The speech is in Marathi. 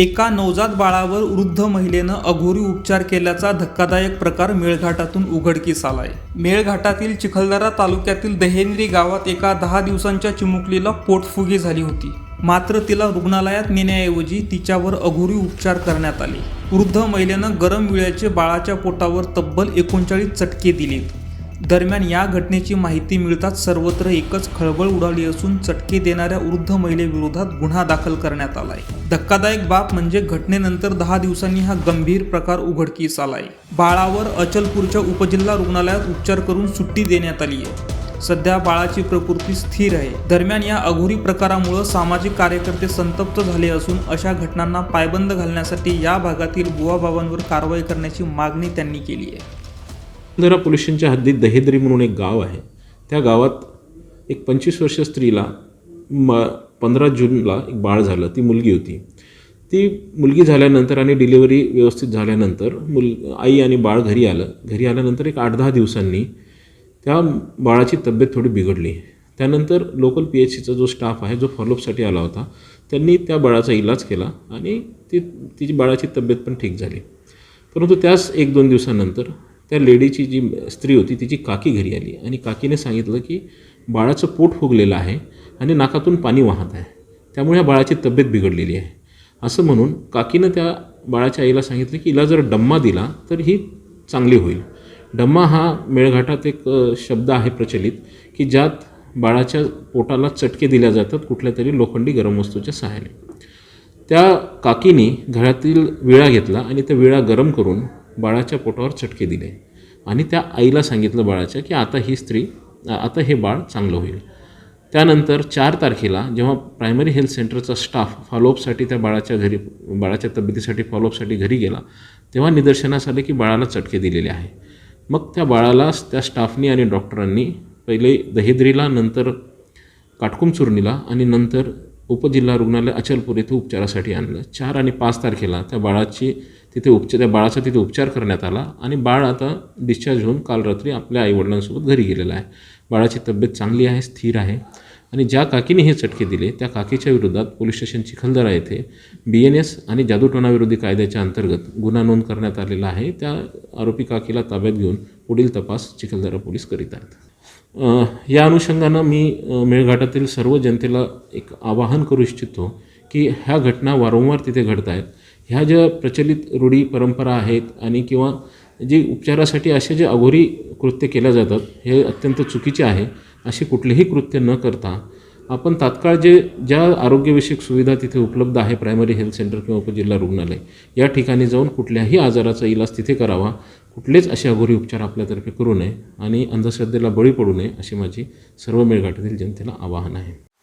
एका नवजात बाळावर वृद्ध महिलेनं अघोरी उपचार केल्याचा धक्कादायक प्रकार मेळघाटातून उघडकीस आलाय. मेळघाटातील चिखलदरा तालुक्यातील दहेनरी गावात एका दहा दिवसांच्या चिमुकलीला पोटफुगी झाली होती. मात्र तिला रुग्णालयात नेण्याऐवजी तिच्यावर अघोरी उपचार करण्यात आले. वृद्ध महिलेनं गरम विळ्याचे बाळाच्या पोटावर तब्बल एकोणचाळीस चटके दिलेत. दरम्यान या घटनेची माहिती मिळताच सर्वत्र एकच खळबळ उडाली असून चटके देणाऱ्या वृद्ध महिलेविरोधात गुन्हा दाखल करण्यात आलाय. धक्कादायक बाब म्हणजे घटनेनंतर दहा दिवसांनी हा गंभीर प्रकार उघडकीस आलाय. बाळावर अचलपूरच्या उपजिल्हा रुग्णालयात उपचार करून सुट्टी देण्यात आली आहे सध्या बाळाची प्रकृती स्थिर आहे. दरम्यान या अघोरी प्रकारामुळे सामाजिक कार्यकर्ते संतप्त झाले असून अशा घटनांना पायबंद घालण्यासाठी या भागातील बुवाबाबांवर कारवाई करण्याची मागणी त्यांनी केली आहे जरा पोलीस हद्दीत दहेद्री म्हणून एक गाव आहे. त्या गावात एक पंचवीस वर्ष स्त्रीला म पंधरा जूनला एक बाळ झालं. ती मुलगी होती. ती मुलगी झाल्यानंतर आणि डिलिव्हरी व्यवस्थित झाल्यानंतर मुल आई आणि बाळ घरी आलं. घरी आल्यानंतर एक आठ दहा दिवसांनी त्या बाळाची तब्येत थोडी बिघडली. त्यानंतर लोकल पी एच सीचा जो स्टाफ आहे जो फॉलोअपसाठी आला होता त्यांनी त्या बाळाचा इलाज केला आणि ती तिची बाळाची तब्येत पण ठीक झाली. परंतु त्याच एक दोन दिवसानंतर त्या लेडीची जी स्त्री होती तिची काकी घरी आली. आणि काकीने सांगितलं की बाळाचं पोट फुगलेलं आहे आणि नाकातून पाणी वाहत आहे. त्यामुळे या बाळाची तब्येत बिघडलेली आहे. असं म्हणून काकीनं त्या बाळाच्या आईला सांगितलं की हिला जर डम्मा दिला तर ही चांगली होईल. डम्मा हा मेळघाटात एक शब्द आहे प्रचलित की ज्यात बाळाच्या पोटाला चटके दिल्या जातात कुठल्या तरी लोखंडी गरम वस्तूच्या सहाय्याने. त्या काकीने घरातील विळा घेतला आणि त्या विळा गरम करून बाळाच्या पोटावर चटके दिले. आणि त्या आईला सांगितलं बाळाच्या की आता ही स्त्री आता हे बाळ चांगलं होईल. त्यानंतर चार तारखेला जेव्हा प्रायमरी हेल्थ सेंटरचा स्टाफ फॉलोअपसाठी त्या बाळाच्या घरी बाळाच्या तब्येतीसाठी फॉलोअपसाठी घरी गेला तेव्हा निदर्शनास आले की बाळाला चटके दिलेले आहे. मग त्या बाळाला त्या स्टाफनी आणि डॉक्टरांनी पहिले दहेद्रीला नंतर काटकुम चुर्णीला आणि नंतर उपजिल्हा रुग्णालय अचलपूर येथे उपचारासाठी आणलं. चार आणि पाच तारखेला त्या बाळाची तिथे उपचार त्या बाळाचा तिथे उपचार करण्यात आला आणि बाळ आता डिस्चार्ज होऊन काल रात्री आपल्या आईवडिलांसोबत घरी गेलेला आहे. बाळाची तब्येत चांगली आहे स्थिर आहे आणि ज्या काकीने हे चटके दिले त्या काकीच्या विरोधात पोलीस स्टेशन चिखलदरा येथे बी एन एस आणि जादूटोणाविरोधी कायद्याच्या अंतर्गत गुन्हा नोंद करण्यात आलेला आहे. त्या आरोपी काकीला ताब्यात घेऊन पुढील तपास चिखलदरा पोलीस करीत आहेत. या अनुषंगानं मी मेळघाटातील सर्व जनतेला एक आवाहन करू इच्छितो की ह्या घटना वारंवार तिथे घडत आहेत. ह्या ज्या प्रचलित रूढी परंपरा आहेत आणि किंवा जी उपचारासाठी असे जे अघोरी कृत्य केल्या जातात हे अत्यंत चुकीचे आहे अशी कुठलेही कृत्य न करता आपण तात्काळ जे ज्या आरोग्यविषयक सुविधा तिथे उपलब्ध आहे प्रायमरी हेल्थ सेंटर किंवा उपजिल्हा रुग्णालय या ठिकाणी जाऊन कुठल्याही आजाराचा इलाज तिथे करावा कुठलेच असे अघोरी उपचार आपल्यातर्फे करू नये आणि अंधश्रद्धेला बळी पडू नये अशी माझी सर्व मेळघाटातील जनतेला आवाहन आहे.